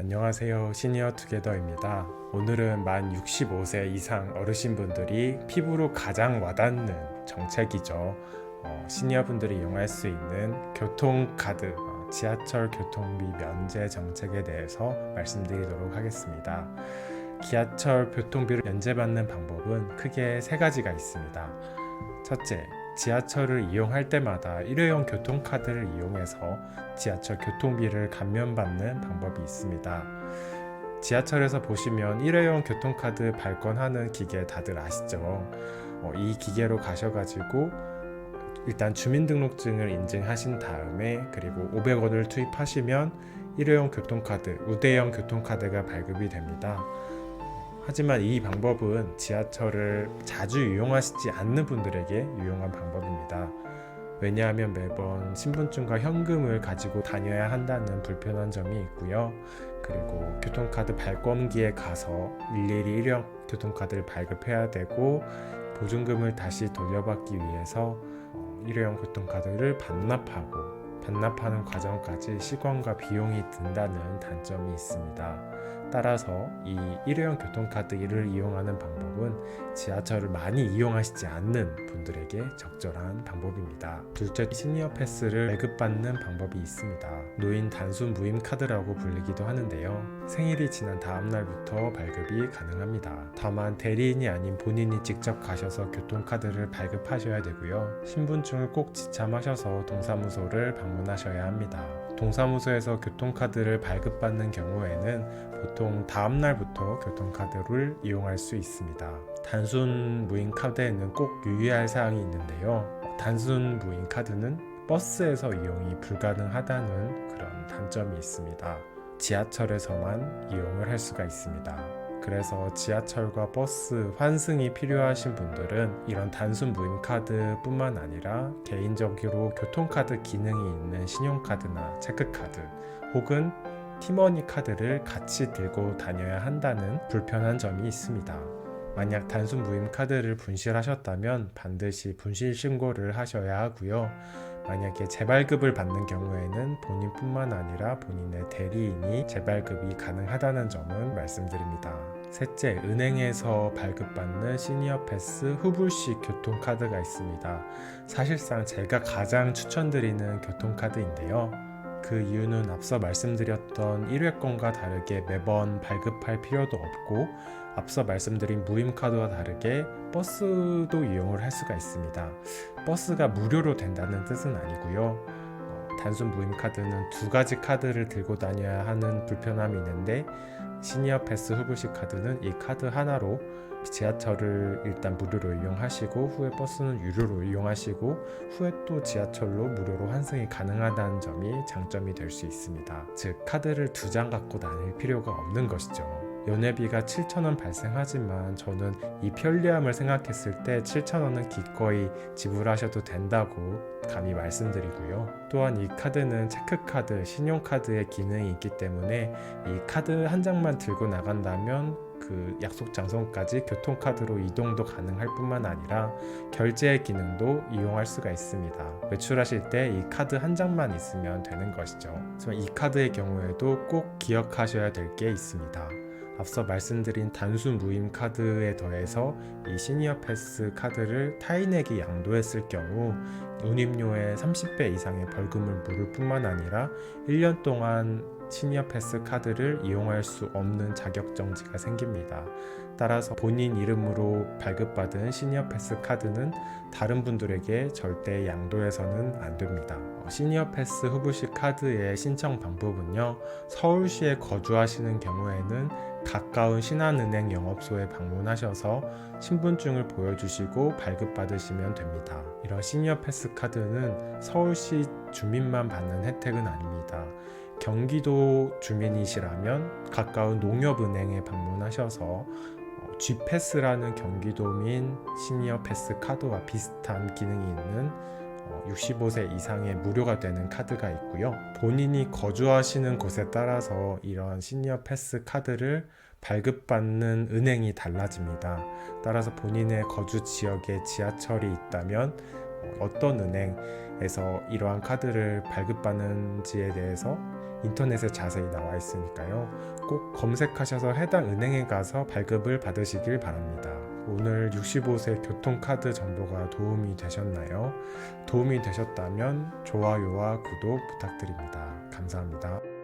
안녕하세요. 시니어 투게더입니다. 오늘은 만 65세 이상 어르신분들이 피부로 가장 와닿는 정책이죠. 어, 시니어분들이 이용할 수 있는 교통카드, 어, 지하철 교통비 면제 정책에 대해서 말씀드리도록 하겠습니다. 기하철 교통비를 면제받는 방법은 크게 세 가지가 있습니다. 첫째, 지하철을 이용할 때마다 일회용 교통카드를 이용해서 지하철 교통비를 감면받는 방법이 있습니다. 지하철에서 보시면 일회용 교통카드 발권하는 기계 다들 아시죠? 어, 이 기계로 가셔가지고 일단 주민등록증을 인증하신 다음에 그리고 500원을 투입하시면 일회용 교통카드, 우대형 교통카드가 발급이 됩니다. 하지만 이 방법은 지하철을 자주 이용하시지 않는 분들에게 유용한 방법입니다. 왜냐하면 매번 신분증과 현금을 가지고 다녀야 한다는 불편한 점이 있고요. 그리고 교통카드 발권기에 가서 일일이 일회용 교통카드를 발급해야 되고 보증금을 다시 돌려받기 위해서 어, 일회용 교통카드를 반납하고 반납하는 과정까지 시간과 비용이 든다는 단점이 있습니다. 따라서 이 일회용 교통카드 를 이용하는 방법은 지하철을 많이 이용하시지 않는 분들에게 적절한 방법입니다. 둘째, 시니어 패스를 발급받는 방법이 있습니다. 노인 단순 무임 카드라고 불리기도 하는데요. 생일이 지난 다음 날부터 발급이 가능합니다. 다만 대리인이 아닌 본인이 직접 가셔서 교통카드를 발급하셔야 되고요. 신분증을 꼭 지참하셔서 동사무소를 방문하셔야 합니다. 동사무소에서 교통카드를 발급받는 경우에는 보통 다음 날부터 교통카드를 이용할 수 있습니다. 단순 무인 카드에는 꼭 유의할 사항이 있는데요. 단순 무인 카드는 버스에서 이용이 불가능하다는 그런 단점이 있습니다. 지하철에서만 이용을 할 수가 있습니다. 그래서 지하철과 버스 환승이 필요하신 분들은 이런 단순 무임 카드뿐만 아니라 개인적으로 교통카드 기능이 있는 신용카드나 체크카드 혹은 티머니 카드를 같이 들고 다녀야 한다는 불편한 점이 있습니다. 만약 단순 무임 카드를 분실하셨다면 반드시 분실 신고를 하셔야 하고요. 만약에 재발급을 받는 경우에는 본인뿐만 아니라 본인의 대리인이 재발급이 가능하다는 점은 말씀드립니다. 셋째, 은행에서 발급받는 시니어 패스 후불식 교통카드가 있습니다. 사실상 제가 가장 추천드리는 교통카드인데요. 그 이유는 앞서 말씀드렸던 1회권과 다르게 매번 발급할 필요도 없고 앞서 말씀드린 무임카드와 다르게 버스도 이용을 할 수가 있습니다. 버스가 무료로 된다는 뜻은 아니고요. 어, 단순 무임카드는 두 가지 카드를 들고 다녀야 하는 불편함이 있는데 시니어 패스 후불식 카드는 이 카드 하나로 지하철을 일단 무료로 이용하시고 후에 버스는 유료로 이용하시고 후에 또 지하철로 무료로 환승이 가능하다는 점이 장점이 될 수 있습니다. 즉 카드를 두 장 갖고 다닐 필요가 없는 것이죠. 연회비가 7,000원 발생하지만 저는 이 편리함을 생각했을 때 7,000원은 기꺼이 지불하셔도 된다고 감히 말씀드리고요. 또한 이 카드는 체크카드, 신용카드의 기능이 있기 때문에 이 카드 한 장만 들고 나간다면 그 약속 장소까지 교통카드로 이동도 가능할 뿐만 아니라 결제 기능도 이용할 수가 있습니다. 외출하실 때 이 카드 한 장만 있으면 되는 것이죠. 이 카드의 경우에도 꼭 기억하셔야 될 게 있습니다. 앞서 말씀드린 단순 무임 카드에 더해서 이 시니어 패스 카드를 타인에게 양도했을 경우 운임료의 30배 이상의 벌금을 물을 뿐만 아니라 1년 동안 시니어 패스 카드를 이용할 수 없는 자격 정지가 생깁니다. 따라서 본인 이름으로 발급받은 시니어 패스 카드는 다른 분들에게 절대 양도해서는 안 됩니다. 어, 시니어 패스 후불식 카드의 신청 방법은요. 서울시에 거주하시는 경우에는 가까운 신한은행 영업소에 방문하셔서 신분증을 보여주시고 발급받으시면 됩니다. 이런 시니어 패스 카드는 서울시 주민만 받는 혜택은 아닙니다. 경기도 주민이시라면 가까운 농협은행에 방문하셔서 어, G패스라는 경기도민 시니어 패스 카드와 비슷한 기능이 있는 어, 65세 이상의 무료가 되는 카드가 있고요. 본인이 거주하시는 곳에 따라서 이런 시니어 패스 카드를 발급받는 은행이 달라집니다. 따라서 본인의 거주 지역에 지하철이 있다면 어, 어떤 은행에서 이러한 카드를 발급받는지에 대해서 인터넷에 자세히 나와 있으니까요. 꼭 검색하셔서 해당 은행에 가서 발급을 받으시길 바랍니다. 오늘 65세 교통카드 정보가 도움이 되셨나요? 도움이 되셨다면 좋아요와 구독 부탁드립니다. 감사합니다.